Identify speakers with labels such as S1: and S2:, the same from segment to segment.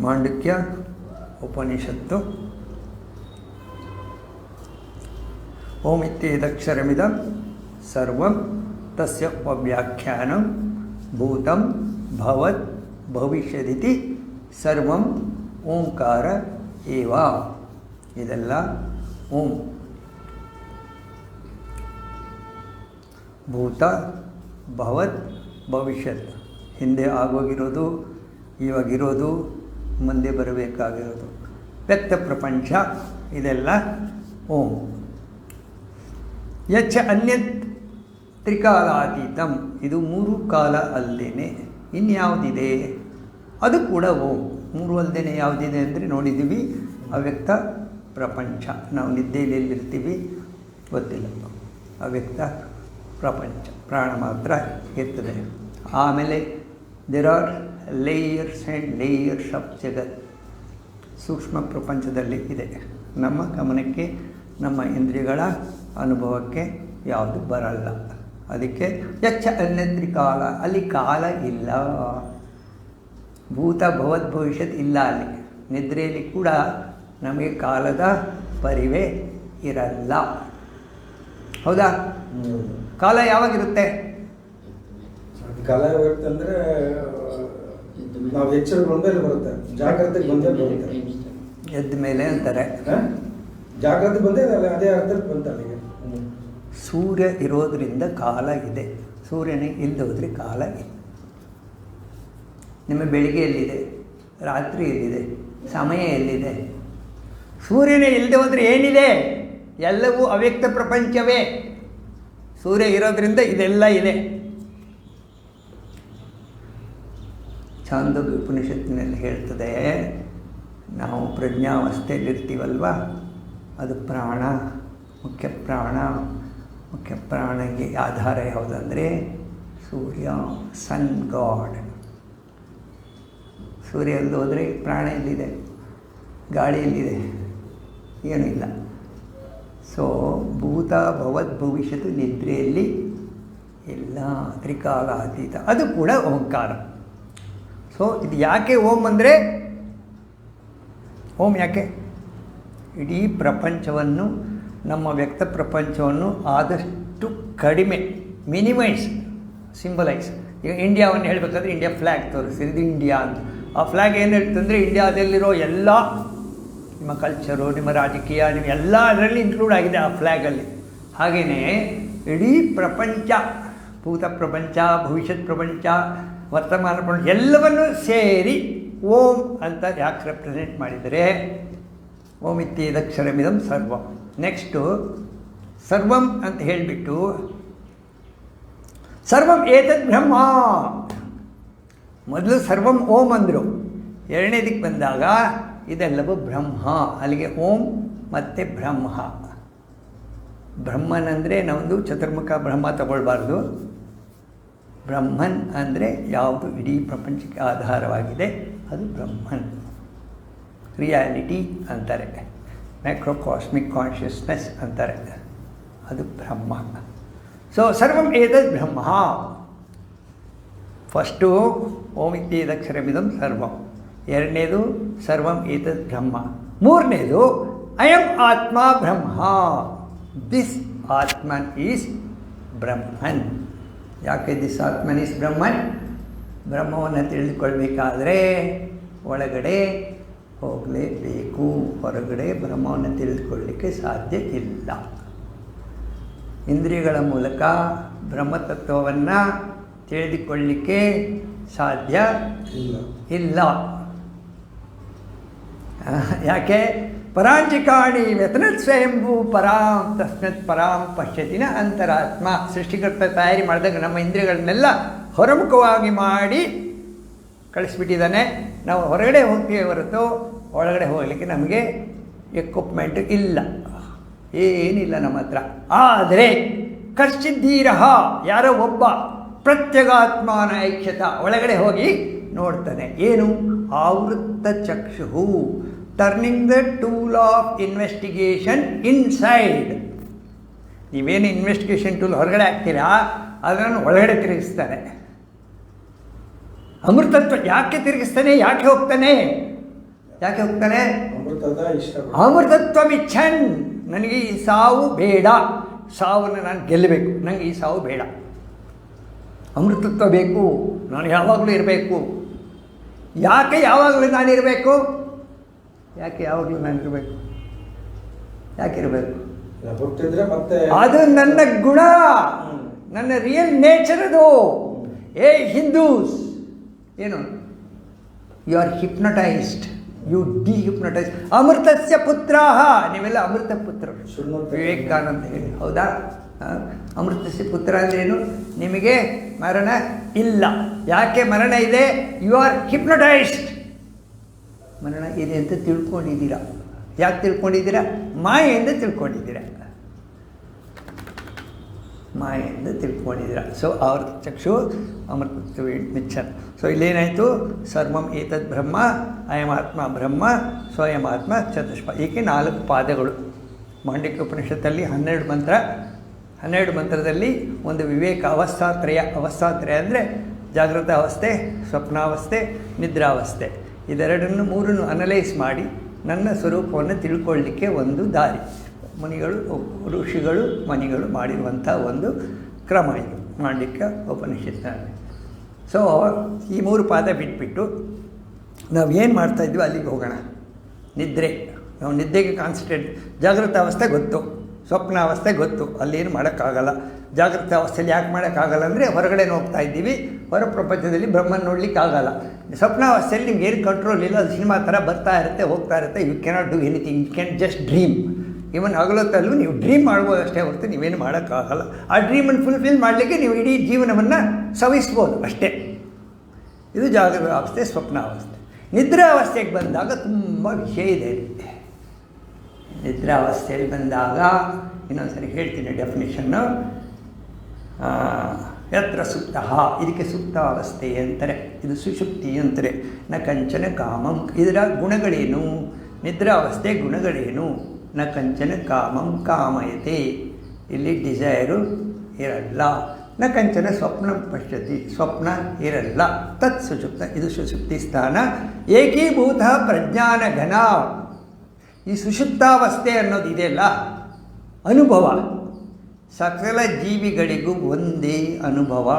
S1: ಮಾಂಡುಕ್ಯ ಉಪನಿಷತ್ತು ಓಂ ಇತ್ಯೇದಕ್ಷರಮಿದಂ ಸರ್ವಂ ತಸ್ಯ ಉಪವ್ಯಾಖ್ಯಾನ ಭೂತಂ ಭವತ್ ಭವಿಷ್ಯದಿತಿ ಸರ್ವಂ ಓಂಕಾರ ಏವ ಇದೆಲ್ಲ ಓಂ ಭೂತ ಭವತ್ ಭವಿಷ್ಯತ್ ಹಿಂದೆ ಆಗೋಗಿರೋದು ಇವಾಗಿರೋದು ಮುಂದೆ ಬರಬೇಕಾಗಿರೋದು. ವ್ಯಕ್ತ ಪ್ರಪಂಚ, ಇದೆಲ್ಲ ಓಂ. ಯಚ್ಚ ಅನ್ಯತ್ ತ್ರಿಕಾಲಾತೀತಂ ಇದು ಮೂರು ಕಾಲ ಅಲ್ಲದೇನೆ ಇನ್ಯಾವುದಿದೆ? ಅದು ಕೂಡ ಓಂ. ಮೂರು ಅಲ್ಲದೇನೆ ಯಾವುದಿದೆ ಅಂದರೆ ನೋಡಿದ್ದೀವಿ, ಅವ್ಯಕ್ತ ಪ್ರಪಂಚ. ನಾವು ನಿದ್ದೆಯಲ್ಲಿ ಎಲ್ಲಿರ್ತೀವಿ ಗೊತ್ತಿಲ್ಲ. ಅವ್ಯಕ್ತ ಪ್ರಪಂಚ. ಪ್ರಾಣ ಮಾತ್ರ ಇರ್ತದೆ. ಆಮೇಲೆ there are layers and layers of ಜಗತ್ ಸೂಕ್ಷ್ಮ ಪ್ರಪಂಚದಲ್ಲಿ ಇದೆ. ನಮ್ಮ ಗಮನಕ್ಕೆ, ನಮ್ಮ ಇಂದ್ರಿಯಗಳ ಅನುಭವಕ್ಕೆ ಯಾವುದು ಬರಲ್ಲ. ಅದಕ್ಕೆ ಯಚ್ಚ ಅನ್ಯತ್ರಿ ಕಾಲ. ಅಲ್ಲಿ ಕಾಲ ಇಲ್ಲ. ಭೂತ ಭವದ್ ಭವಿಷ್ಯತ್ ಇಲ್ಲ ಅಲ್ಲಿ. ನಿದ್ರೆಯಲ್ಲಿ ಕೂಡ ನಮಗೆ ಕಾಲದ ಪರಿವೇ ಇರಲ್ಲ. ಹೌದಾ? ಕಾಲ ಯಾವಾಗಿರುತ್ತೆ
S2: ಕಾಲ ಯಾವಾಗಿರುತ್ತೆ ಅಂದ್ರೆ ನಾವು ಎಚ್ಚರ ಬಂದೇ ಬರುತ್ತೆ. ಜಾಗ್ರತೆಗೆ ಬಂದೇ ಬರುತ್ತೆ.
S1: ಎದ್ದ ಮೇಲೆ ಅಂತಾರೆ?
S2: ಜಾಗ್ರತೆ ಬಂದೇ ಅಲ್ಲ ಅದೇ ಅರ್ಥಕ್ಕೆ ಬಂತ ಅಲ್ಲಿಗೆ
S1: ಸೂರ್ಯ ಇರೋದರಿಂದ ಕಾಲ ಇದೆ. ಸೂರ್ಯನೇ ಇಲ್ಲದೋದ್ರೆ ಹೋದರೆ ಕಾಲ ಇದೆ ನಿಮ್ಮ ಬೆಳಿಗ್ಗೆ ಎಲ್ಲಿದೆ? ರಾತ್ರಿ ಎಲ್ಲಿದೆ? ಸಮಯ ಎಲ್ಲಿದೆ? ಸೂರ್ಯನೇ ಇಲ್ಲದೆ ಹೋದರೆ ಏನಿದೆ? ಎಲ್ಲವೂ ಅವ್ಯಕ್ತ ಪ್ರಪಂಚವೇ. ಸೂರ್ಯ ಇರೋದರಿಂದ ಇದೆಲ್ಲ ಇದೆ. ಛಾಂದೋಗ್ಯ ಉಪನಿಷತ್ತಿನಲ್ಲಿ ಹೇಳ್ತದೆ, ನಾವು ಪ್ರಜ್ಞಾವಸ್ಥೆಯಲ್ಲಿರ್ತೀವಲ್ವ? ಅದು ಪ್ರಾಣ, ಮುಖ್ಯ ಪ್ರಾಣ, ಮುಖ್ಯ ಪ್ರಾಣಕ್ಕೆ ಆಧಾರ ಯಾವುದಂದರೆ ಸೂರ್ಯ, ಸನ್, ಗಾಡ್. ಸೂರ್ಯ ಎಲ್ಲಿ ಹೋದರೆ ಪ್ರಾಣ ಎಲ್ಲಿದೆ? ಗಾಳಿಯಲ್ಲಿದೆ. ಏನೂ ಇಲ್ಲ. ಸೊ ಭೂತ, ಭವದ್ ಭವಿಷ್ಯತ್ತು ನಿದ್ರೆಯಲ್ಲಿ ಎಲ್ಲ ತ್ರಿಕಾಲಾತೀತ. ಅದು ಕೂಡ ಓಂಕಾರ. ಸೊ ಇದು ಯಾಕೆ ಓಮ್ ಅಂದರೆ? ಓಮ್ ಯಾಕೆ? ಇಡೀ ಪ್ರಪಂಚವನ್ನು, ನಮ್ಮ ವ್ಯಕ್ತ ಪ್ರಪಂಚವನ್ನು ಆದಷ್ಟು ಕಡಿಮೆ, ಮಿನಿಮೈಸ್, ಸಿಂಬಲೈಸ್. ಈಗ ಇಂಡಿಯಾವನ್ನು ಹೇಳಬೇಕಾದ್ರೆ ಇಂಡಿಯಾ ಫ್ಲ್ಯಾಗ್ ತೋರಿಸಿ ಇಂಡಿಯಾ ಅಂತ. ಆ ಫ್ಲ್ಯಾಗ್ ಏನು ಹೇಳ್ತಂದರೆ ಇಂಡಿಯಾದಲ್ಲಿರೋ ಎಲ್ಲ ನಿಮ್ಮ ಕಲ್ಚರು ನಿಮ್ಮ ರಾಜಕೀಯ, ನಿಮ್ಮ ಎಲ್ಲ ಅದರಲ್ಲಿ ಇನ್ಕ್ಲೂಡ್ ಆಗಿದೆ ಆ ಫ್ಲ್ಯಾಗಲ್ಲಿ ಹಾಗೆಯೇ ಇಡೀ ಪ್ರಪಂಚ, ಭೂತ ಪ್ರಪಂಚ, ಭವಿಷ್ಯತ್ ಪ್ರಪಂಚ ವರ್ತಮಾನ ಎಲ್ಲವನ್ನು ಸೇರಿ ಓಂ ಅಂತ ಯಾಕೆ ರೆಪ್ರೆಸೆಂಟ್ ಮಾಡಿದರೆ ಓಂ ಇತ್ಯೇದಕ್ಷರಮಿದಂ ಸರ್ವಂ. ನೆಕ್ಸ್ಟು ಸರ್ವಂ ಅಂತ ಹೇಳಿಬಿಟ್ಟು ಸರ್ವಂ ಏತದ್ ಬ್ರಹ್ಮ. ಮೊದಲು ಸರ್ವಂ ಓಂ ಅಂದರು. ಎರಡನೇದಕ್ಕೆ ಬಂದಾಗ ಇದೆಲ್ಲವೂ ಬ್ರಹ್ಮ. ಅಲ್ಲಿಗೆ ಓಂ ಮತ್ತು ಬ್ರಹ್ಮ. ಬ್ರಹ್ಮನಂದರೆ ನಮ್ಮದು ಚತುರ್ಮುಖ ಬ್ರಹ್ಮ ತಗೊಳ್ಬಾರ್ದು. ಬ್ರಹ್ಮನ್ ಅಂದರೆ ಯಾವುದು ಇಡೀ ಪ್ರಪಂಚಕ್ಕೆ ಆಧಾರವಾಗಿದೆ, ಅದು ಬ್ರಹ್ಮನ್. ರಿಯಾಲಿಟಿ ಅಂತಾರೆ. ಮೈಕ್ರೋಕಾಸ್ಮಿಕ್ ಕಾನ್ಷಿಯಸ್ನೆಸ್ ಅಂತಾರೆ. ಅದು ಬ್ರಹ್ಮ. ಸೊ ಸರ್ವಂ ಏತದ್ ಬ್ರಹ್ಮ. ಫಸ್ಟು ಓಂ ಸರ್ವಂ. ಎರಡನೇದು ಸರ್ವಂ ಏತದ್ ಬ್ರಹ್ಮ. ಮೂರನೇದು ಅಯಂ ಆತ್ಮ ಬ್ರಹ್ಮ. ದಿಸ್ ಆತ್ಮನ್ ಈಸ್ ಬ್ರಹ್ಮನ್. ಯಾಕೆ ದಿಸ್ ಆತ್ಮನ್ ಈಸ್ ಬ್ರಹ್ಮನ್ ಬ್ರಹ್ಮವನ್ನು ತಿಳಿದುಕೊಳ್ಬೇಕಾದ್ರೆ ಒಳಗಡೆ ಹೋಗಲೇಬೇಕು. ಹೊರಗಡೆ ಬ್ರಹ್ಮವನ್ನು ತಿಳಿದುಕೊಳ್ಳಿಕ್ಕೆ ಸಾಧ್ಯ ಇಲ್ಲ ಇಂದ್ರಿಯಗಳ ಮೂಲಕ ಬ್ರಹ್ಮತತ್ವವನ್ನು ತಿಳಿದುಕೊಳ್ಳಲಿಕ್ಕೆ ಸಾಧ್ಯ
S2: ಇಲ್ಲ.
S1: ಯಾಕೆ? ಪರಾಂಚಿಕಾಣಿ ವ್ಯತನತ್ ಸ್ವಯಂಭೂ ಪರಾಂ ತಸ್ಮತ್ ಪರಾಂ ಪಶ್ಯತಿನ ಅಂತರಾತ್ಮ. ಸೃಷ್ಟಿಕರ್ತ ತಯಾರಿ ಮಾಡಿದಾಗ ನಮ್ಮ ಇಂದ್ರಿಯಗಳನ್ನೆಲ್ಲ ಹೊರಮುಖವಾಗಿ ಮಾಡಿ ಕಳಿಸ್ಬಿಟ್ಟಿದ್ದಾನೆ. ನಾವು ಹೊರಗಡೆ ಹೋಗ್ತೀವಿ ಹೊರತು ಒಳಗಡೆ ಹೋಗಲಿಕ್ಕೆ ನಮಗೆ ಎಕ್ವಿಪ್ಮೆಂಟ್ ಇಲ್ಲ. ಏನಿಲ್ಲ ನಮ್ಮ ಹತ್ರ. ಆದರೆ ಕಶ್ಚಿದ್ದೀರ ಯಾರೋ ಒಬ್ಬ ಪ್ರತ್ಯಗಾತ್ಮನ ಐಕ್ಷತ ಒಳಗಡೆ ಹೋಗಿ ನೋಡ್ತಾನೆ. ಏನು? ಆವೃತ್ತ ಚಕ್ಷು turning the tool of investigation inside ನೀವೇನು ಇನ್ವೆಸ್ಟಿಗೇಷನ್ ಟೂಲ್ ಹೊರಗಡೆ ಹಾಕ್ತೀರಾ? ಅದನ್ನು ಒಳಗಡೆ ತಿರುಗಿಸ್ತಾನೆ ಅಮೃತತ್ವ ಯಾಕೆ ತಿರುಗಿಸ್ತಾನೆ? ಯಾಕೆ ಹೋಗ್ತಾನೆ? ಯಾಕೆ ಹೋಗ್ತಾನೆ?
S2: ಅಮೃತತ್ವ ಮಿಚ್ಚನ್
S1: ಅಮೃತತ್ವಮಿಚ್ಛನ್. ನನಗೆ ಈ ಸಾವು ಬೇಡ. ಸಾವನ್ನು ನಾನು ಗೆಲ್ಲಬೇಕು. ನನಗೆ ಈ ಸಾವು ಬೇಡ. ಅಮೃತತ್ವ ಬೇಕು. ನಾನು ಯಾವಾಗಲೂ ಇರಬೇಕು. ಯಾಕೆ ಯಾವಾಗಲೂ ನಾನಿರಬೇಕು? ಯಾಕೆ ಯಾವಾಗಲೂ ನಾನಿರಬೇಕು ಯಾಕಿರಬೇಕು
S2: ಹುಟ್ಟಿದ್ರೆ ಮತ್ತೆ
S1: ಅದು ನನ್ನ ಗುಣ. ನನ್ನ ರಿಯಲ್ ನೇಚರ್ ಅದು. ಏ ಹಿಂದೂಸ್ ಏನು? You are hypnotized you dehypnotize ಅಮೃತಸ್ಯ ಪುತ್ರ ನೀವೆಲ್ಲ ಅಮೃತ ಪುತ್ರರು.
S2: ಶೃಣ್ವಂತ.
S1: ವಿವೇಕಾನಂದ ಹೇಳಿ. ಹೌದಾ? ಅಮೃತಸ್ಯ ಪುತ್ರ ಅಂದ್ರೇನು ನಿಮಗೆ ಮರಣ ಇಲ್ಲ. ಯಾಕೆ ಮರಣ ಇದೆ? ಯು ಆರ್ ಹಿಪ್ನಟೈಸ್ಡ್ ಮರಣ ಇದೆ ಅಂತ ತಿಳ್ಕೊಂಡಿದ್ದೀರ? ಯಾಕೆ ತಿಳ್ಕೊಂಡಿದ್ದೀರಾ? ಮಾಯೆಯಿಂದ ತಿಳ್ಕೊಂಡಿದ್ದೀರಾ. ಮಾಯೆಯಿಂದ ತಿಳ್ಕೊಂಡಿದ್ದೀರ. ಸೊ ಅವ್ರ ಚಕ್ಷು, ಅಮೃತ ಮಿಚ್ಚನ್ ಸೊ ಇಲ್ಲೇನಾಯಿತು? ಸರ್ವಂ ಏತದ್ ಬ್ರಹ್ಮ ಅಯಮಾತ್ಮ ಬ್ರಹ್ಮ ಸ್ವಯಮಾತ್ಮ ಚತುಷ್ಪ. ಏಕೆ ನಾಲ್ಕು ಪಾದಗಳು. ಮಾಂಡಿಕ ಉಪನಿಷತ್ತಲ್ಲಿ ಹನ್ನೆರಡು ಮಂತ್ರ. ಹನ್ನೆರಡು ಮಂತ್ರದಲ್ಲಿ ಒಂದು ವಿವೇಕ ಅವಸ್ಥಾತ್ರಯ. ಅವಸ್ಥಾತ್ರಯ ಅಂದರೆ ಜಾಗೃತ ಅವಸ್ಥೆ, ಸ್ವಪ್ನಾವಸ್ಥೆ, ನಿದ್ರಾವಸ್ಥೆ. ಇದೆರಡನ್ನು ಮೂರನ್ನು ಅನಲೈಸ್ ಮಾಡಿ ನನ್ನ ಸ್ವರೂಪವನ್ನು ತಿಳ್ಕೊಳ್ಳಿಕ್ಕೆ ಒಂದು ದಾರಿ. ಮುನಿಗಳು, ಋಷಿಗಳು, ಮನಿಗಳು ಮಾಡಿರುವಂಥ ಒಂದು ಕ್ರಮ ಇದು. ಮಾಡಲಿಕ್ಕೆ ಉಪನಿಷತ್ತಿನಲ್ಲಿ ಸೊ ಈ ಮೂರು ಪಾದ ಬಿಟ್ಬಿಟ್ಟು ನಾವು ಏನು ಮಾಡ್ತಾ ಇದ್ವಿ? ಅಲ್ಲಿಗೆ ಹೋಗೋಣ. ನಿದ್ರೆ. ನಾವು ನಿದ್ದೆಗೆ ಕಾನ್ಸಂಟ್ರೇಟ್ ಜಾಗೃತ ಅವಸ್ಥೆ ಗೊತ್ತು. ಸ್ವಪ್ನಾವಸ್ಥೆ ಗೊತ್ತು. ಅಲ್ಲೇನು ಮಾಡೋಕ್ಕಾಗಲ್ಲ. ಜಾಗೃತ ಅವಸ್ಥೆಯಲ್ಲಿ ಯಾಕೆ ಮಾಡೋಕ್ಕಾಗಲ್ಲ ಅಂದರೆ ಹೊರಗಡೆ ಹೋಗ್ತಾ ಇದ್ದೀವಿ. ಹೊರ ಪ್ರಪಂಚದಲ್ಲಿ ಬ್ರಹ್ಮನ ನೋಡ್ಲಿಕ್ಕೆ ಆಗಲ್ಲ. ಸ್ವಪ್ನಾವಸ್ಥೆಯಲ್ಲಿ ನಿಮ್ಗೆ ಏನು ಕಂಟ್ರೋಲ್ ಇಲ್ಲ, ಅದು ಸಿನಿಮಾ ಥರ ಬರ್ತಾ ಇರುತ್ತೆ, ಹೋಗ್ತಾ ಇರುತ್ತೆ. You cannot do anything you can just dream even ಹಗಲೊತ್ತಲ್ಲೂ ನೀವು ಡ್ರೀಮ್ ಮಾಡ್ಬೋದು ಅಷ್ಟೇ ಹೊರತು ನೀವೇನು ಮಾಡೋಕ್ಕಾಗಲ್ಲ. ಆ ಡ್ರೀಮನ್ನು ಫುಲ್ಫಿಲ್ ಮಾಡಲಿಕ್ಕೆ ನೀವು ಇಡೀ ಜೀವನವನ್ನು ಸವಿಸ್ಬೋದು ಅಷ್ಟೇ. ಇದು ಜಾಗೃತ ಅವಸ್ಥೆ, ಸ್ವಪ್ನಾವಸ್ಥೆ. ನಿದ್ರಾವಸ್ಥೆಗೆ ಬಂದಾಗ ತುಂಬ ವಿಷಯ ಇದೆ ನಿದ್ರಾವಸ್ಥೆಯಲ್ಲಿ ಬಂದಾಗ, ಇನ್ನೊಂದ್ಸರಿ ಹೇಳ್ತೀನಿ ಡೆಫಿನೇಷನ್ನು ಯತ್ರ ಸುಪ್ತ, ಇದಕ್ಕೆ ಸುಪ್ತ ಅವಸ್ಥೆ ಅಂತಾರೆ ಇದು ಸುಷುಪ್ತಿ ಅಂತಾರೆ ನ ಕಂಚನ ಕಾಮಂ, ಇದರ ಗುಣಗಳೇನು? ನಿದ್ರಾವಸ್ಥೆ ಗುಣಗಳೇನು? ನ ಕಂಚನ ಕಾಮಂ ಕಾಮಯತೆ. ಇಲ್ಲಿ ಡಿಸೈರು ಇರಲ್ಲ, ನ ಕಂಚನ ಸ್ವಪ್ನ ಪಶ್ಯತಿ, ಸ್ವಪ್ನ ಇರಲ್ಲ ತತ್ ಸುಷುಪ್ತ ಇದು ಸುಷುಪ್ತಿ ಸ್ಥಾನ. ಏಕೀಭೂತ ಪ್ರಜ್ಞಾನ ಘನ ಈ ಸುಶುದ್ಧಾವಸ್ಥೆ ಅನ್ನೋದು ಇದೆಯಲ್ಲ? ಅನುಭವ. ಸಕಲ ಜೀವಿಗಳಿಗೂ ಒಂದೇ ಅನುಭವ.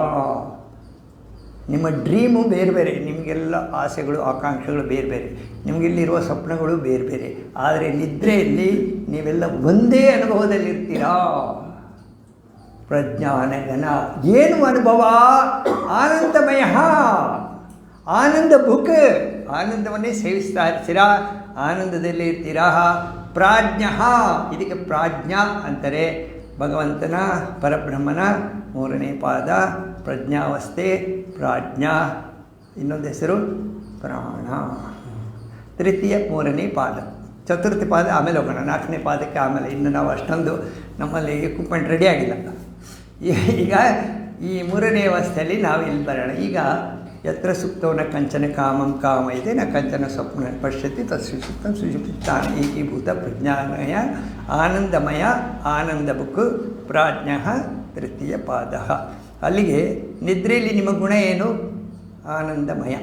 S1: ನಿಮ್ಮ ಡ್ರೀಮು ಬೇರೆ ಬೇರೆ, ನಿಮಗೆಲ್ಲ ಆಸೆಗಳು, ಆಕಾಂಕ್ಷೆಗಳು ಬೇರೆ ಬೇರೆ, ನಿಮಗಿಲ್ಲಿರುವ ಸ್ವಪ್ನಗಳು ಬೇರೆ ಬೇರೆ. ಆದರೆ ನಿದ್ರೆಯಲ್ಲಿ ನೀವೆಲ್ಲ ಒಂದೇ ಅನುಭವದಲ್ಲಿರ್ತೀರಾ? ಪ್ರಜ್ಞಾನಗನ ಏನು ಅನುಭವ? ಆನಂದಮಯ. ಆನಂದ ಬುಕ್ ಆನಂದವನ್ನೇ ಸೇವಿಸ್ತಾ ಇರ್ತೀರಾ? ಆನಂದದಲ್ಲಿ ಇರ್ತೀರಾ? ಪ್ರಾಜ್ಞ. ಇದಕ್ಕೆ ಪ್ರಾಜ್ಞ ಅಂತಾರೆ. ಭಗವಂತನ ಪರಬ್ರಹ್ಮನ ಮೂರನೇ ಪಾದ, ಪ್ರಜ್ಞಾವಸ್ಥೆ, ಪ್ರಾಜ್ಞಾ. ಇನ್ನೊಂದು ಹೆಸರು, ಪ್ರಾಣ. ತೃತೀಯ, ಮೂರನೇ ಪಾದ. ಚತುರ್ಥಿ ಪಾದ, ಆಮೇಲೆ ಹೋಗೋಣ. ನಾಲ್ಕನೇ ಪಾದಕ್ಕೆ ಆಮೇಲೆ ಇನ್ನು ನಾವು ಅಷ್ಟೊಂದು ನಮ್ಮಲ್ಲಿ ಎಕ್ವಿಪ್ಮೆಂಟ್ ರೆಡಿ ಆಗಿಲ್ಲ. ಈಗ ಈ ಮೂರನೇ ಅವಸ್ಥೆಯಲ್ಲಿ ನಾವು ಇಲ್ಲಿ ಬರೋಣ. ಈಗ ಯತ್ರ ಸುಪ್ತವನ ಕಂಚನ ಕಾಮಂ ಕಾಮ ಇದೆ ನ ಕಂಚನ ಸ್ವಪ್ನ ಪಶ್ಯತಿ ತತ್ ಸುಪ್ತಂ ಸುಷುಪ್ತಾನ ಏಕೀಭೂತ ಪ್ರಜ್ಞಾನಯ ಆನಂದಮಯ ಆನಂದ ಬುಕ್ ಪ್ರಾಜ್ಞ ತೃತೀಯ ಪಾದ ಅಲ್ಲಿಗೆ ನಿದ್ರೆಯಲ್ಲಿ ನಿಮ್ಮ ಗುಣ ಏನು? ಆನಂದಮಯ,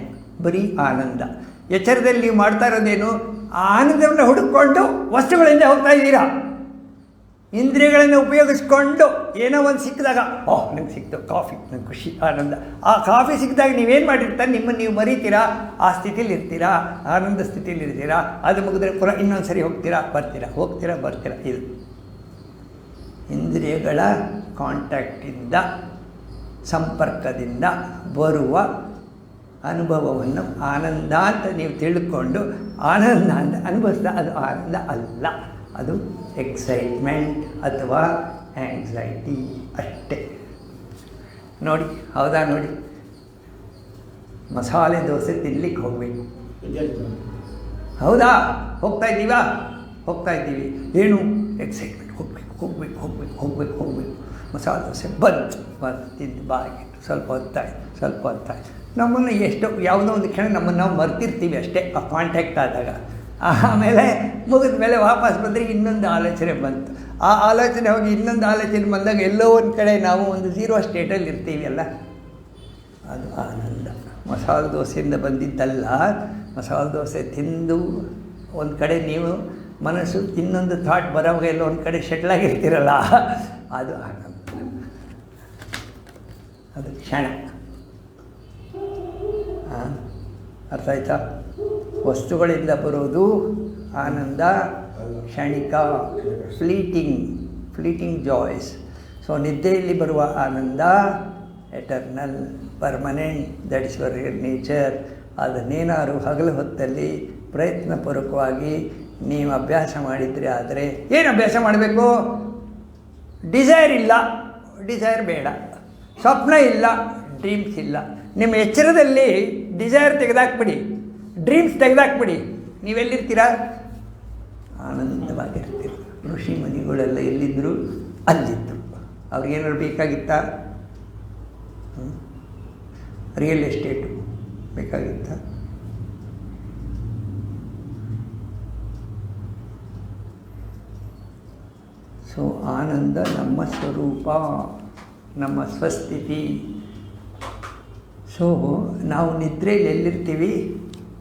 S1: ಬರೀ ಆನಂದ। ಎಚ್ಚರದಲ್ಲಿ ನೀವು ಮಾಡ್ತಾ ಇರೋದೇನು? ಆನಂದವನ್ನು ಹುಡುಕೊಂಡು ವಸ್ತುಗಳಿಂದ ಹೋಗ್ತಾ ಇದ್ದೀರಾ? ಇಂದ್ರಿಯಗಳನ್ನು ಉಪಯೋಗಿಸ್ಕೊಂಡು ಏನೋ ಒಂದು ಸಿಕ್ಕಿದಾಗ ಓಹ್ ನಂಗೆ ಸಿಕ್ತು, ಕಾಫಿ, ನಂಗೆ ಖುಷಿ, ಆನಂದ. ಆ ಕಾಫಿ ಸಿಕ್ಕಿದಾಗ ನೀವೇನು ಮಾಡಿರ್ತಾರೆ? ನಿಮ್ಮನ್ನು ನೀವು ಮರಿತೀರಾ? ಆ ಸ್ಥಿತಿಲಿ ಇರ್ತೀರಾ? ಆನಂದ ಸ್ಥಿತಿಲಿ ಇರ್ತೀರಾ? ಅದು ಮುಗಿದ್ರೆ ಪುನಃ ಇನ್ನೊಂದು ಸರಿ ಹೋಗ್ತೀರಾ? ಬರ್ತೀರಾ? ಹೋಗ್ತೀರಾ, ಬರ್ತೀರಾ? ಇದು ಇಂದ್ರಿಯಗಳ ಕಾಂಟ್ಯಾಕ್ಟಿಂದ ಸಂಪರ್ಕದಿಂದ ಬರುವ ಅನುಭವವನ್ನು ಆನಂದ ಅಂತ ನೀವು ತಿಳ್ಕೊಂಡು, ಆನಂದ ಅಂತ ಅನುಭವಿಸ್ದ ಅದು ಆನಂದ ಅಲ್ಲ. ಅದು ಎಕ್ಸೈಟ್ಮೆಂಟ್ ಅಥವಾ ಆ್ಯಂಗ್ಸೈಟಿ ಅಷ್ಟೇ. ನೋಡಿ, ಹೌದಾ ನೋಡಿ? ಮಸಾಲೆ ದೋಸೆ ತಿನ್ಲಿಕ್ಕೆ ಹೋಗಬೇಕು. ಹೌದಾ? ಹೋಗ್ತಾ ಇದ್ದೀವಾ? ಹೋಗ್ತಾ ಇದ್ದೀವಿ. ಏನು? ಎಕ್ಸೈಟ್ಮೆಂಟ್ ಹೋಗ್ಬೇಕು ಹೋಗ್ಬೇಕು ಹೋಗ್ಬೇಕು ಹೋಗ್ಬೇಕು ಹೋಗ್ಬೇಕು. ಮಸಾಲೆ ದೋಸೆ ಬಂತು. ಬಂತು, ತಿಂದು ಬಾಗಿಟ್ಟು. ಸ್ವಲ್ಪ ಹೊತ್ತಾಯ್ತು ಸ್ವಲ್ಪ ಹೊತ್ತಾಯ್ತು. ನಮ್ಮನ್ನು ಎಷ್ಟೋ, ಯಾವುದೋ ಒಂದು ಕ್ಷಣ ನಮ್ಮನ್ನು ನಾವು ಮರ್ತಿರ್ತೀವಿ ಅಷ್ಟೇ. ಆ ಕಾಂಟ್ಯಾಕ್ಟ್ ಆದಾಗ. ಆಮೇಲೆ ಮುಗಿದ ಮೇಲೆ ವಾಪಸ್ ಬಂದರೆ ಇನ್ನೊಂದು ಆಲೋಚನೆ ಬಂತು. ಆ ಆಲೋಚನೆ ಹೋಗಿ ಇನ್ನೊಂದು ಆಲೋಚನೆ ಬಂದಾಗ ಎಲ್ಲೋ ಒಂದು ಕಡೆ ನಾವು ಒಂದು ಝೀರೋ ಸ್ಟೇಟಲ್ಲಿ ಇರ್ತೀವಿ ಅಲ್ಲ? ಅದು ಆನಂದ. ಮಸಾಲೆ ದೋಸೆಯಿಂದ ಬಂದಿದ್ದಲ್ಲ, ಮಸಾಲೆ ದೋಸೆ ತಿಂದು ಒಂದು ಕಡೆ ನೀವು ಮನಸ್ಸು ಇನ್ನೊಂದು ಥಾಟ್ ಬರೋವಾಗ ಎಲ್ಲ ಒಂದು ಕಡೆ ಶೆಟ್ಲಾಗಿರ್ತೀರಲ್ಲ ಅದು ಆನಂದ. ಅದು ಕ್ಷಣ. ಅರ್ಥ ಆಯ್ತಾ? ವಸ್ತುಗಳಿಂದ ಬರೋದು ಆನಂದ, ಕ್ಷಣಿಕ ಫ್ಲೀಟಿಂಗ್ ಫ್ಲೀಟಿಂಗ್ ಜಾಯ್ಸ್ ಸೊ ನಿದ್ದೆಯಲ್ಲಿ ಬರುವ ಆನಂದ eternal permanent that is your nature ಅದನ್ನೇನಾದ್ರು ಹಗಲು ಹೊತ್ತಲ್ಲಿ ಪ್ರಯತ್ನಪೂರ್ವಕವಾಗಿ ನೀವು ಅಭ್ಯಾಸ ಮಾಡಿದರೆ ಆದರೆ ಏನು ಅಭ್ಯಾಸ ಮಾಡಬೇಕು? ಡಿಸೈರ್ ಇಲ್ಲ. ಡಿಸೈರ್ ಬೇಡ. ಸ್ವಪ್ನ ಇಲ್ಲ. ಡ್ರೀಮ್ಸ್ ಇಲ್ಲ. ನಿಮ್ಮ ಎಚ್ಚರದಲ್ಲಿ ಡಿಸೈರ್ ತೆಗೆದಾಕ್ಬಿಡಿ. ಡ್ರೀಮ್ಸ್ ತೆಗೆದಾಕ್ಬಿಡಿ. ನೀವೆಲ್ಲಿರ್ತೀರಾ? ಆನಂದವಾಗಿರ್ತೀರ. ಋಷಿ ಮುನಿಗಳೆಲ್ಲ ಎಲ್ಲಿದ್ದರು ಅಲ್ಲಿದ್ದರು ಅವ್ರಿಗೇನಾದ್ರು ಬೇಕಾಗಿತ್ತಾ? ರಿಯಲ್ ಎಸ್ಟೇಟು ಬೇಕಾಗಿತ್ತಾ? ಸೊ ಆನಂದ ನಮ್ಮ ಸ್ವರೂಪ, ನಮ್ಮ ಸ್ವಸ್ಥಿತಿ. ಸೊ ನಾವು ನಿದ್ರೆಯಲ್ಲಿ ಎಲ್ಲಿರ್ತೀವಿ?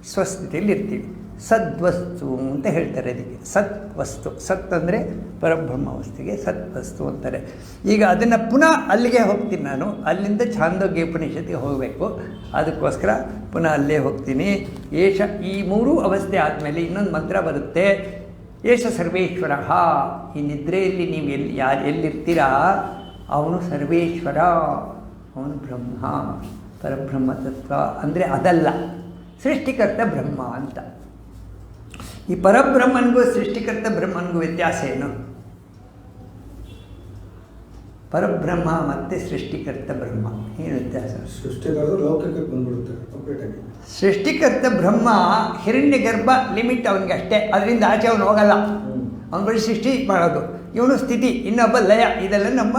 S1: ಸ್ವಸ್ಥಿತಿಯಲ್ಲಿ ಇರ್ತೀವಿ ಸದ್ವಸ್ತು ಅಂತ ಹೇಳ್ತಾರೆ ಅದಕ್ಕೆ. ಸತ್ ವಸ್ತು ಸತ್ ಅಂದರೆ ಪರಬ್ರಹ್ಮ ವಸ್ತುಗೆ ಸತ್ವಸ್ತು ಅಂತಾರೆ. ಈಗ ಅದನ್ನು ಪುನಃ ಅಲ್ಲಿಗೆ ಹೋಗ್ತೀನಿ ನಾನು. ಅಲ್ಲಿಂದ ಛಾಂದೋಗ್ಯ ಉಪನಿಷತ್ತಿಗೆ ಹೋಗಬೇಕು. ಅದಕ್ಕೋಸ್ಕರ ಪುನಃ ಅಲ್ಲೇ ಹೋಗ್ತೀನಿ. ಏಷ ಈ ಮೂರೂ ಅವಸ್ಥೆ ಆದಮೇಲೆ ಇನ್ನೊಂದು ಮಂತ್ರ ಬರುತ್ತೆ. ಏಷ ಸರ್ವೇಶ್ವರ. ಈ ನಿದ್ರೆಯಲ್ಲಿ ನೀವು ಎಲ್ಲಿ ಯಾರು ಎಲ್ಲಿರ್ತೀರಾ? ಅವನು ಸರ್ವೇಶ್ವರ. ಅವನು ಬ್ರಹ್ಮ. ಪರಬ್ರಹ್ಮ ತತ್ವ. ಅಂದರೆ ಅದಲ್ಲ. ಸೃಷ್ಟಿಕರ್ತ ಬ್ರಹ್ಮ ಅಂತ. ಈ ಪರಬ್ರಹ್ಮನಿಗೂ ಸೃಷ್ಟಿಕರ್ತ ಬ್ರಹ್ಮನಿಗೂ ವ್ಯತ್ಯಾಸ ಏನು? ಪರಬ್ರಹ್ಮ ಮತ್ತು ಸೃಷ್ಟಿಕರ್ತ ಬ್ರಹ್ಮ. ಏನು ವ್ಯತ್ಯಾಸ?
S2: ಸೃಷ್ಟಿಕರ್ತ ಲೌಕಿಕಕ್ಕೆ ಬಂದ್ಬಿಡುತ್ತೆ
S1: ಸೃಷ್ಟಿಕರ್ತ ಬ್ರಹ್ಮ ಹಿರಣ್ಯ ಗರ್ಭ ಲಿಮಿಟ್ ಅವನಿಗೆ ಅಷ್ಟೇ. ಅದರಿಂದ ಆಚೆ ಅವನು ಹೋಗಲ್ಲ. ಅವನು ಬರೀ ಸೃಷ್ಟಿ ಮಾಡೋದು. ಇವನು ಸ್ಥಿತಿ ಇನ್ನೊಬ್ಬ ಲಯ. ಇದೆಲ್ಲ ನಮ್ಮ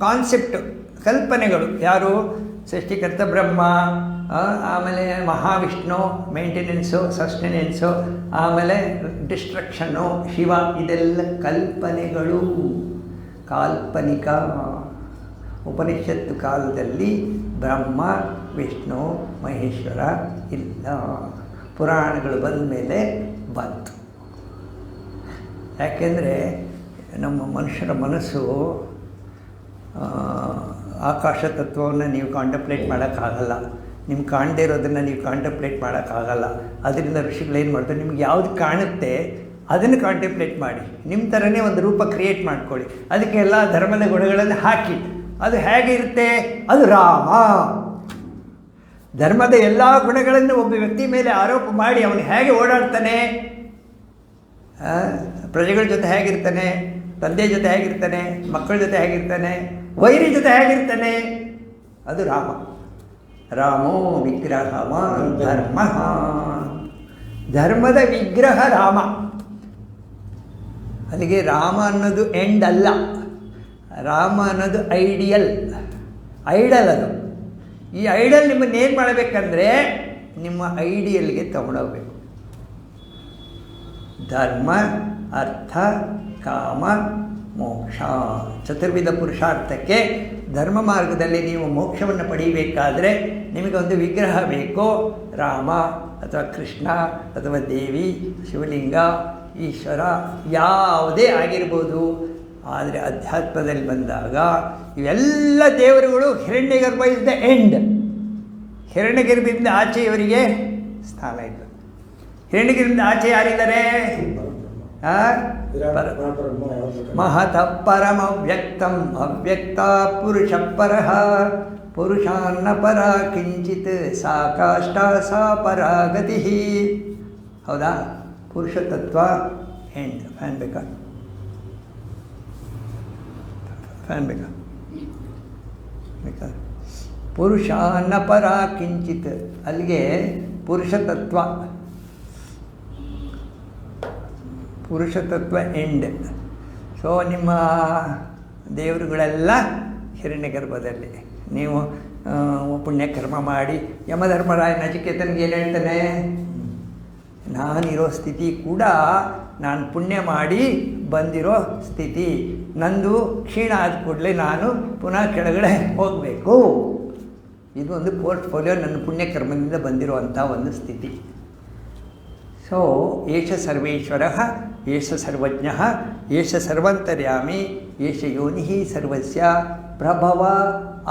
S1: ಕಾನ್ಸೆಪ್ಟ್ ಕಲ್ಪನೆಗಳು. ಯಾರು? ಸೃಷ್ಟಿಕರ್ತ ಬ್ರಹ್ಮ. ಆಮೇಲೆ ಮಹಾವಿಷ್ಣು ಮೇಂಟೆನೆನ್ಸು ಸಸ್ಟೆನೆನ್ಸು ಆಮೇಲೆ ಡಿಸ್ಟ್ರಕ್ಷನ್ನು ಶಿವ, ಇದೆಲ್ಲ ಕಲ್ಪನೆಗಳು. ಕಾಲ್ಪನಿಕ, ಉಪನಿಷತ್ತು ಕಾಲದಲ್ಲಿ ಬ್ರಹ್ಮ, ವಿಷ್ಣು, ಮಹೇಶ್ವರ ಇಲ್ಲ. ಪುರಾಣಗಳು ಬಂದ ಮೇಲೆ ಬಂತು. ಯಾಕೆಂದರೆ ನಮ್ಮ ಮನುಷ್ಯರ ಮನಸ್ಸು ಆಕಾಶ ತತ್ವವನ್ನು ನೀವು ಕಾಂಟಪ್ಲೇಟ್ ಮಾಡೋಕ್ಕಾಗಲ್ಲ. ನಿಮ್ಗೆ ಕಾಣದೇ ಇರೋದನ್ನು ನೀವು ಕಾಂಟೆಂಪ್ಲೇಟ್ ಮಾಡೋಕ್ಕಾಗಲ್ಲ ಅದರಿಂದ ಋಷಿಗಳೇನು ಮಾಡ್ತಾರೆ, ನಿಮ್ಗೆ ಯಾವುದು ಕಾಣುತ್ತೆ ಅದನ್ನು ಕಾಂಟೆಂಪ್ಲೇಟ್ ಮಾಡಿ. ನಿಮ್ಮ ಥರನೇ ಒಂದು ರೂಪ ಕ್ರಿಯೇಟ್ ಮಾಡ್ಕೊಳ್ಳಿ. ಅದಕ್ಕೆ ಎಲ್ಲ ಧರ್ಮದ ಗುಣಗಳನ್ನು ಹಾಕಿ. ಅದು ಹೇಗಿರುತ್ತೆ ಅದು ರಾಮ. ಧರ್ಮದ ಎಲ್ಲ ಗುಣಗಳನ್ನು ಒಬ್ಬ ವ್ಯಕ್ತಿ ಮೇಲೆ ಆರೋಪ ಮಾಡಿ ಅವನು ಹೇಗೆ ಓಡಾಡ್ತಾನೆ? ಪ್ರಜೆಗಳ ಜೊತೆ ಹೇಗಿರ್ತಾನೆ? ತಂದೆ ಜೊತೆ ಹೇಗಿರ್ತಾನೆ? ಮಕ್ಕಳ ಜೊತೆ ಹೇಗಿರ್ತಾನೆ? ವೈರಿ ಜೊತೆ ಹೇಗಿರ್ತಾನೆ? ಅದು ರಾಮ. ರಾಮೋ ವಿಗ್ರಹವಾನ್ ಧರ್ಮ. ಧರ್ಮದ ವಿಗ್ರಹ ರಾಮ. ಅಲ್ಲಿಗೆ ರಾಮ ಅನ್ನೋದು ಎಂಡ್ ಅಲ್ಲ. ರಾಮ ಅನ್ನೋದು ಐಡಿಯಲ್ ಐಡಲ್ ಅದು. ಈ ಐಡಲ್ ನಿಮ್ಮನ್ನು ಏನು ಮಾಡಬೇಕಂದ್ರೆ ನಿಮ್ಮ ಐಡಿಯಲ್ಗೆ ತಗೊಂಡೋಗ್ಬೇಕು. ಧರ್ಮ ಅರ್ಥ ಕಾಮ ಮೋಕ್ಷ. ಚತುರ್ವಿಧ ಪುರುಷಾರ್ಥಕ್ಕೆ ಧರ್ಮ ಮಾರ್ಗದಲ್ಲಿ ನೀವು ಮೋಕ್ಷವನ್ನು ಪಡೆಯಬೇಕಾದರೆ ನಿಮಗೆ ಒಂದು ವಿಗ್ರಹ ಬೇಕು. ರಾಮ ಅಥವಾ ಕೃಷ್ಣ ಅಥವಾ ದೇವಿ, ಶಿವಲಿಂಗ, ಈಶ್ವರ ಯಾವುದೇ ಆಗಿರ್ಬೋದು. ಆದರೆ ಅಧ್ಯಾತ್ಮದಲ್ಲಿ ಬಂದಾಗ ಇವೆಲ್ಲ ದೇವರುಗಳು ಹಿರಣ್ಯಗರ್ಭ ಇಸ್ ದ ಎಂಡ್ ಹಿರಣ್ಯಗರ್ಭದಿಂದ ಆಚೆಯವರಿಗೆ ಸ್ಥಾನ ಇಲ್ಲ. ಹಿರಣ್ಯಗಿರಿಂದ ಆಚೆ ಯಾರಿದ್ದಾರೆ? ಪರಮವ್ಯಕ್ತಂ ಅವ್ಯಕ್ತ ಪುರುಷ ಪರಃ. ಪುರುಷಾನ್ನ ಪರ ಕಿಂಚಿತ್ ಸಾ ಕಾಷ್ಟ ಸಾ ಪರಾಗತಿ ಹೌದಾ? ಪುರುಷ ತತ್ವ ಎಂಡ್ ಫ್ಯಾನ್ ಬೇಕಾ? ಫ್ಯಾನ್ ಬೇಕಾ? ಬೇಕಾ? ಪುರುಷಾನ್ನ ಪರ ಕಿಂಚಿತ್ ಅಲ್ಲಿಗೆ ಪುರುಷ ಪುರುಷ ತತ್ವ ಎಂಡ್ ಸೊ ನಿಮ್ಮ ದೇವರುಗಳೆಲ್ಲ ಹಿರಣ್ಯ ಗರ್ಭದಲ್ಲಿ. ನೀವು ಪುಣ್ಯಕರ್ಮ ಮಾಡಿ ಯಮಧರ್ಮರಾಯ ನಚಿಕೇತನಿಗೆ ಏನು ಹೇಳ್ತಾನೆ? ನಾನಿರೋ ಸ್ಥಿತಿ ಕೂಡ ನಾನು ಪುಣ್ಯ ಮಾಡಿ ಬಂದಿರೋ ಸ್ಥಿತಿ. ನಂದು ಕ್ಷೀಣ ಆದ ಕೂಡಲೇ ನಾನು ಪುನಃ ಕೆಳಗಡೆ ಹೋಗಬೇಕು. ಇದು ಒಂದು ಪೋರ್ಟ್ಫೋಲಿಯೋ ನನ್ನ ಪುಣ್ಯಕರ್ಮದಿಂದ ಬಂದಿರುವಂಥ ಒಂದು ಸ್ಥಿತಿ. ಸೊ ಏಷ ಸರ್ವೇಶ್ವರ ಏಷ ಸರ್ವಜ್ಞ ಏಷ ಸರ್ವಂತರ್ಯಾಮಿ ಏಷ ಯೋನಿ ಸರ್ವಸ್ಯ ಪ್ರಭವ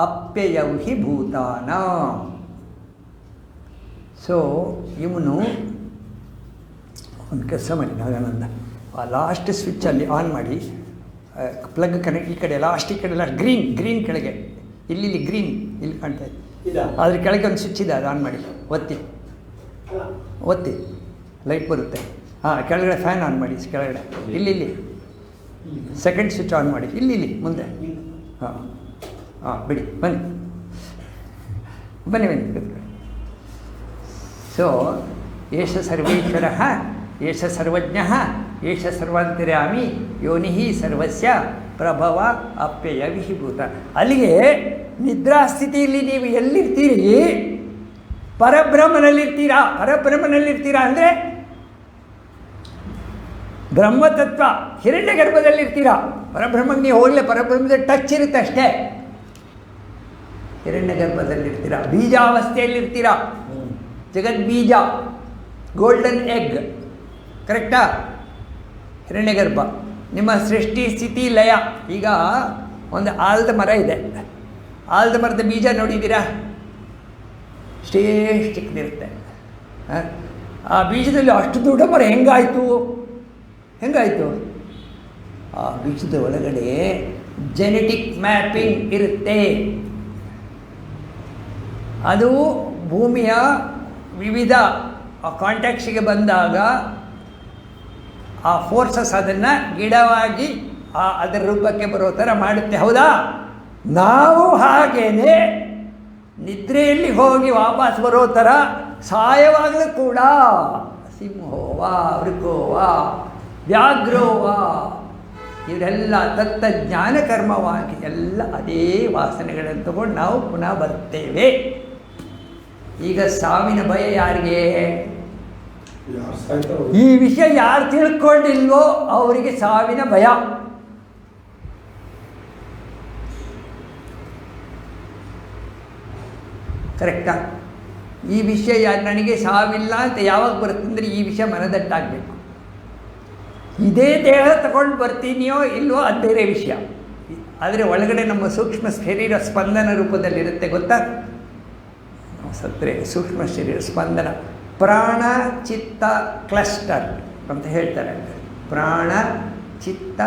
S1: ಅಪ್ಯಯೌ ಹಿ ಭೂತಾನ. ಸೊ ಇವನು ಒಂದು ಕೆಲಸ ಮಾಡಿ ನಾಗಾನಂದ. ಆ ಲಾಸ್ಟ್ ಸ್ವಿಚ್ಚಲ್ಲಿ ಆನ್ ಮಾಡಿ ಪ್ಲಗ್ ಕನೆಕ್ಟ್ ಈ ಕಡೆ ಲಾಸ್ಟ್ ಈ ಕಡೆ ಲಾಸ್ಟ್ ಗ್ರೀನ್ ಗ್ರೀನ್ ಕೆಳಗೆ. ಇಲ್ಲಿ ಇಲ್ಲಿ ಗ್ರೀನ್ ಇಲ್ಲಿ ಕಾಣ್ತಾ ಇದೆ.
S2: ಇದಾ?
S1: ಅದ್ರ ಕೆಳಗೆ ಒಂದು ಸ್ವಿಚ್ ಇದೆ ಅದು ಆನ್ ಮಾಡಿ. ಒತ್ತಿ. ಒತ್ತಿ. ಲೈಟ್ ಬರುತ್ತೆ. ಹಾಂ ಕೆಳಗಡೆ ಫ್ಯಾನ್ ಆನ್ ಮಾಡಿ ಕೆಳಗಡೆ. ಇಲ್ಲಿ. ಇಲ್ಲಿ ಸೆಕೆಂಡ್ ಸ್ವಿಚ್ ಆನ್ ಮಾಡಿ. ಇಲ್ಲಿ ಇಲ್ಲಿ ಮುಂದೆ. ಹಾಂ ಹಾಂ ಬಿಡಿ ಬನ್ನಿ. ಬನ್ನಿ ಬನ್ನಿ ಕೂತ್ಕೊಳ್ಳಿ. ಸೊ ಏಷ ಸರ್ವೇಶ್ವರ ಏಷ ಸರ್ವಜ್ಞ ಏಷ ಸರ್ವಾಂತರ್ಯಾಮಿ ಯೋನಿ ಸರ್ವಸ್ಯ ಪ್ರಭವ ಅಪ್ಯಯ ವಿಹಿಭೂತ. ಅಲ್ಲಿಗೆ ನಿದ್ರಾಸ್ಥಿತಿಯಲ್ಲಿ ನೀವು ಎಲ್ಲಿರ್ತೀರಿ? ಪರಬ್ರಹ್ಮನಲ್ಲಿರ್ತೀರಾ? ಪರಬ್ರಹ್ಮನಲ್ಲಿರ್ತೀರಾ ಅಂದರೆ ಬ್ರಹ್ಮತತ್ವ, ಹಿರಣ್ಯ ಗರ್ಭದಲ್ಲಿರ್ತೀರಾ? ಪರಬ್ರಹ್ಮಗೆ ನೀವು ಹೋಗಲೇ, ಪರಬ್ರಹ್ಮದ ಟಚ್ ಇರುತ್ತೆ ಅಷ್ಟೇ. ಹಿರಣ್ಯ ಗರ್ಭದಲ್ಲಿರ್ತೀರಾ? ಬೀಜಾವಸ್ಥೆಯಲ್ಲಿರ್ತೀರಾ? ಜಗದ್ಬೀಜ ಗೋಲ್ಡನ್ ಎಗ್ ಕರೆಕ್ಟಾ ಹಿರಣ್ಯ ಗರ್ಭ. ನಿಮ್ಮ ಸೃಷ್ಟಿ, ಸ್ಥಿತಿ, ಲಯ. ಈಗ ಒಂದು ಆಲದ ಮರ ಇದೆ. ಆಲದ ಮರದ ಬೀಜ ನೋಡಿದ್ದೀರಾ? ಇಷ್ಟೇ ಚಿಕ್ಕದಿರುತ್ತೆ. ಆ? ಆ ಬೀಜದಲ್ಲಿ ಅಷ್ಟು ದೊಡ್ಡ ಮರ ಹೆಂಗಾಯಿತು? ಹೆಂಗಾಯಿತು? ಆ ಬೀಜದ ಒಳಗಡೆ ಜೆನೆಟಿಕ್ ಮ್ಯಾಪಿಂಗ್ ಇರುತ್ತೆ. ಅದು ಭೂಮಿಯ ವಿವಿಧ ಕಾಂಟ್ಯಾಕ್ಟ್ಸಿಗೆ ಬಂದಾಗ ಆ ಫೋರ್ಸಸ್ ಅದನ್ನು ಗಿಡವಾಗಿ, ಆ ಅದರ ರೂಪಕ್ಕೆ ಬರೋ ಥರ ಮಾಡುತ್ತೆ. ಹೌದಾ? ನಾವು ಹಾಗೇನೆ ನಿದ್ರೆಯಲ್ಲಿ ಹೋಗಿ ವಾಪಸ್ ಬರೋ ಥರ ಸಾಯವಾಗಲೂ ಕೂಡ ಸಿಂಹೋವಾ, ವೃಕೋವಾ ವ್ಯಾಘ್ರೋವಾ. ಇವರೆಲ್ಲ ತತ್ತ ಜ್ಞಾನ ಕರ್ಮವಾಗಿ ಎಲ್ಲ ಅದೇ ವಾಸನೆಗಳನ್ನು ತಗೊಂಡು ನಾವು ಪುನಃ ಬರ್ತೇವೆ. ಈಗ ಸಾವಿನ ಭಯ ಯಾರಿಗೆ? ಈ ವಿಷಯ ಯಾರು ತಿಳ್ಕೊಂಡಿಲ್ವೋ ಅವರಿಗೆ ಸಾವಿನ ಭಯ. ಕರೆಕ್ಟಾ ಈ ವಿಷಯ ನನಗೆ ಸಾವಿಲ್ಲ ಅಂತ ಯಾವಾಗ ಬರುತ್ತೆ ಅಂದರೆ ಈ ವಿಷಯ ಮನದಟ್ಟಾಗಬೇಕು. ಇದೇ ದೇಹ ತಗೊಂಡು ಬರ್ತೀನಿಯೋ ಇಲ್ವೋ ಅದು ಬೇರೆ ವಿಷಯ. ಆದರೆ ಒಳಗಡೆ ನಮ್ಮ ಸೂಕ್ಷ್ಮ ಶರೀರ ಸ್ಪಂದನ ರೂಪದಲ್ಲಿರುತ್ತೆ, ಗೊತ್ತಾ? ಸತ್ರೆ, ಸೂಕ್ಷ್ಮ ಶರೀರ ಸ್ಪಂದನ. ಪ್ರಾಣ, ಚಿತ್ತ, ಕ್ಲಸ್ಟರ್ ಅಂತ ಹೇಳ್ತಾರೆ. ಪ್ರಾಣ, ಚಿತ್ತ,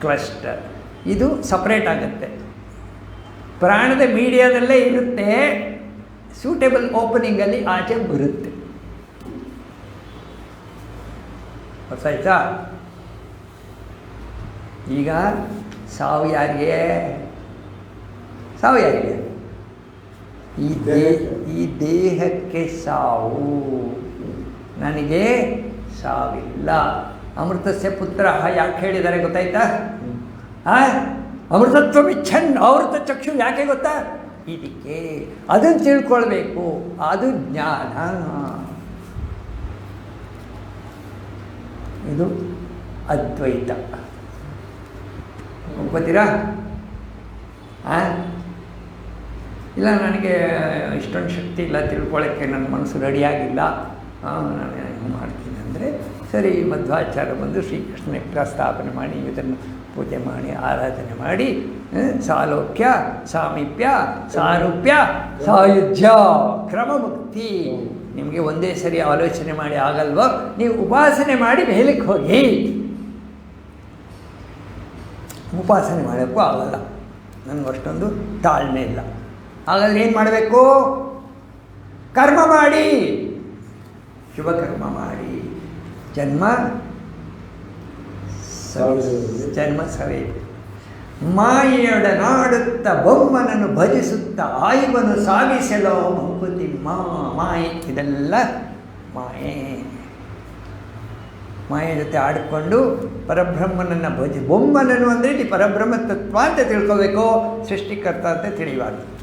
S1: ಕ್ಲಸ್ಟರ್. ಇದು ಸಪ್ರೇಟ್ ಆಗುತ್ತೆ. ಪ್ರಾಣದ ಮೀಡಿಯಾದಲ್ಲೇ ಇರುತ್ತೆ, ಸೂಟೇಬಲ್ ಓಪನಿಂಗಲ್ಲಿ ಆಚೆ ಬರುತ್ತೆ. ಗೊತ್ತಾಯ್ತಾ ಈಗ ಸಾವು ಯಾರಿಗೆ ಸಾವು ಯಾರಿಗೆ ಈ ದೇ ಈ ದೇಹಕ್ಕೆ ಸಾವು. ನನಗೆ ಸಾವಿಲ್ಲ. ಅಮೃತಸ್ಯ ಪುತ್ರ ಯಾಕೆ ಹೇಳಿದ್ದಾರೆ ಗೊತ್ತಾಯ್ತಾ? ಆ ಅಮೃತತ್ವ ಮಿಚ್ಛನ್ ಅಮೃತ ಚಕ್ಷು ಯಾಕೆ ಗೊತ್ತಾ? ಇದಕ್ಕೆ ಅದನ್ನು ತಿಳ್ಕೊಳ್ಬೇಕು. ಅದು ಜ್ಞಾನ. ಇದು ಅದ್ವೈತ. ಒಪ್ಕೋತೀರಾ? ಆ? ಇಲ್ಲ, ನನಗೆ ಇಷ್ಟೊಂದು ಶಕ್ತಿ ಇಲ್ಲ, ತಿಳ್ಕೊಳ್ಳೋಕ್ಕೆ ನನ್ನ ಮನಸ್ಸು ರೆಡಿಯಾಗಿಲ್ಲ ನಾನು ಏನು ಮಾಡ್ತೀನಿ ಅಂದರೆ, ಸರಿ ಮಧ್ವಾಚಾರ ಬಂದು ಶ್ರೀಕೃಷ್ಣ ಪ್ರಸ್ಥಾಪನೆ ಸ್ಥಾಪನೆ ಮಾಡಿ, ಇದನ್ನು ಪೂಜೆ ಮಾಡಿ, ಆರಾಧನೆ ಮಾಡಿ ಸಾಲೋಕ್ಯ, ಸಾಮೀಪ್ಯ, ಸಾರೂಪ್ಯ, ಸಾಯುಜ್ಯ ಕ್ರಮಮುಕ್ತಿ ನಿಮಗೆ ಒಂದೇ ಸರಿ ಆಲೋಚನೆ ಮಾಡಿ ಆಗಲ್ವೋ? ನೀವು ಉಪಾಸನೆ ಮಾಡಿ ಮೇಲಕ್ಕೆ ಹೋಗಿ. ಉಪಾಸನೆ ಮಾಡೋಕ್ಕೂ ಆಗಲ್ಲ. ನನಗೆ ಅಷ್ಟೊಂದು ತಾಳ್ಮೆ ಇಲ್ಲ. ಹಾಗಾದ್ರೆ ಏನು ಮಾಡಬೇಕು? ಕರ್ಮ ಮಾಡಿ. ಶುಭ ಕರ್ಮ ಮಾಡಿ. ಜನ್ಮ ಜನ್ಮ ಸವೆ ಮಾಯೆಯೊಡನಾಡುತ್ತ ಬೊಮ್ಮನನ್ನು ಭಜಿಸುತ್ತ ಆಯುವನು ಸಾಗಿಸಲೋ ಮಂಕುತಿಮ್ಮ. ಮಾಯೆ ಇದೆಲ್ಲ ಮಾಯೆ. ಮಾಯೆ ಜೊತೆ ಆಡಿಕೊಂಡು ಪರಬ್ರಹ್ಮನನ್ನು ಭಜಿ ಬೊಮ್ಮನನ್ನು ಅಂದರೆ ಪರಬ್ರಹ್ಮ ತತ್ವ ಅಂತ ತಿಳ್ಕೋಬೇಕು. ಸೃಷ್ಟಿಕರ್ತ ಅಂತ ತಿಳಿಬಾರ್ದು